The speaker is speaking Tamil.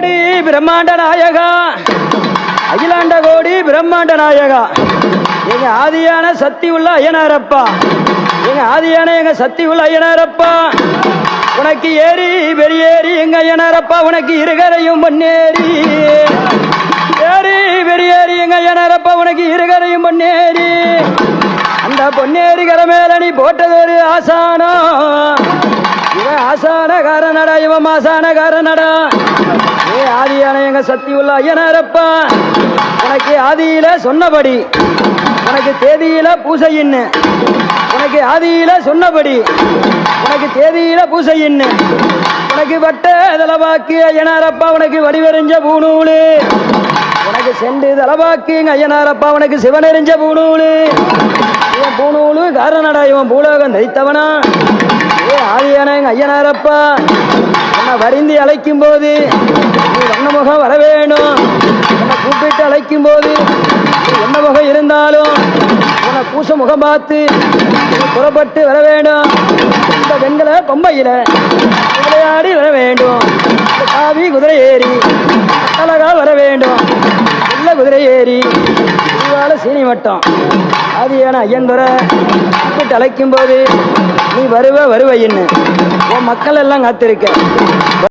கோடி பிரம்மாண்ட நாயகா. அகிலாண்ட கோடி பிரம்மாண்ட நாயகா. எங்க ஆதியான சக்தி உள்ள ஐயனாரப்பா எங்க ஆதியான எங்க சக்தி உள்ள ஐயனாரப்பா உனக்கு ஏறி பெரியேறி எங்க ஐயனாரப்பா உனக்கு இருகரையும் பொன்னேறி ஏறி பெரியேறி எங்க ஐயனாரப்பா உனக்கு இருகரையும் பொன்னேறி அந்த பொன்னேறி கரை மேல நீ போட்டது ஒரு ஆசானம் இவன் ஆசானகார இவன் மாசானகாரனடா ஏ ஆதியான எங்க சக்தி உள்ள ஐயனாரப்பா உனக்கு ஆதியில சொன்னபடி உனக்கு தேதியில பூசையின்னு உனக்கு ஆதியில சொன்னபடி உனக்கு தேதியில பூசையின்னு உனக்கு வட்ட தலவாக்கு ஐயனாரப்பா உனக்கு வடிவெறிஞ்ச பூநூலு. உனக்கு செண்டு தலவாக்கு ஐயனாரப்பா உனக்கு சிவனெறிஞ்ச பூநூலு. இவன் பூநூலு காரணடா இவன் பூலோகம் தைத்தவனா ஏ ஆதியான எங்க ஐயனாரப்பா வருந்தி அழைக்கும் போது நீ வண்ணமுகம் வர வேணும் என்னை கூப்பிட்டு அழைக்கும் போது நீ என்ன முகம் இருந்தாலும் உன்னை பூச முகம் பார்த்து புறப்பட்டு வர வேண்டும் இந்த வெண்கல பொம்பையில் விளையாடி வர வேண்டும் காவி குதிரை ஏறி அழகா வர வேண்டும் திருவால சீனி வட்டம் ஆதியான ஐயன்புர அழைக்கும் போது நீ வருவ வருவ உன் மக்கள் எல்லாம் காத்திருக்க.